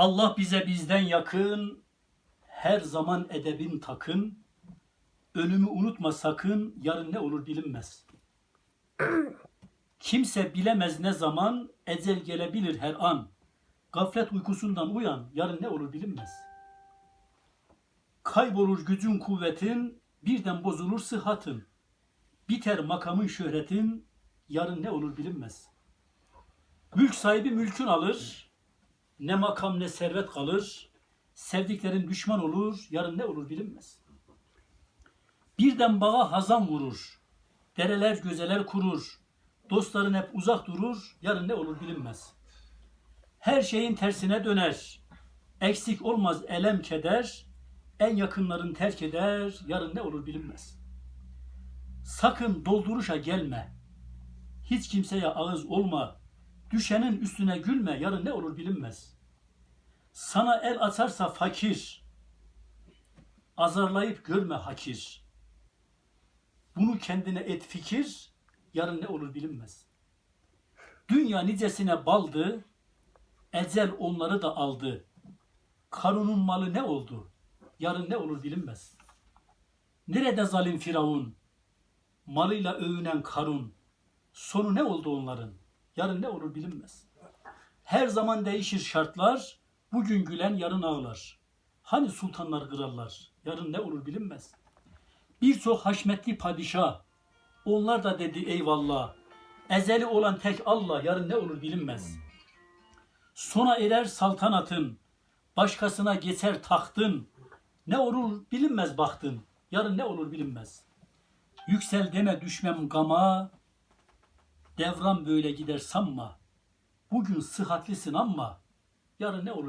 Allah bize bizden yakın, her zaman edebin takın. Ölümü unutma sakın, yarın ne olur bilinmez. Kimse bilemez ne zaman, ecel gelebilir her an. Gaflet uykusundan uyan, yarın ne olur bilinmez. Kaybolur gücün kuvvetin, birden bozulur sıhhatın. Biter makamın şöhretin, yarın ne olur bilinmez. Mülk sahibi mülkün alır, ne makam ne servet kalır. Sevdiklerin düşman olur, yarın ne olur bilinmez. Birden bağa hazan vurur. Dereler gözeler kurur. Dostların hep uzak durur, yarın ne olur bilinmez. Her şeyin tersine döner. Eksik olmaz elem keder. En yakınların terk eder, yarın ne olur bilinmez. Sakın dolduruşa gelme. Hiç kimseye ağız olma. Düşenin üstüne gülme, yarın ne olur bilinmez. Sana el atarsa fakir, azarlayıp görme hakir. Bunu kendine et fikir, yarın ne olur bilinmez. Dünya nicesine baldı, ecel onları da aldı. Karun'un malı ne oldu? Yarın ne olur bilinmez. Nerede zalim Firavun? Malıyla övünen Karun. Sonu ne oldu onların? Yarın ne olur bilinmez. Her zaman değişir şartlar. Bugün gülen yarın ağlar. Hani sultanlar krallar? Yarın ne olur bilinmez. Birçok haşmetli padişah. Onlar da dedi eyvallah. Ezeli olan tek Allah yarın ne olur bilinmez. Sona erer saltanatın. Başkasına geçer tahtın. Ne olur bilinmez bahtın. Yarın ne olur bilinmez. Yüksel deme düşmem gama. Devran böyle gider sanma. Bugün sıhhatlisin ama yarın ne olur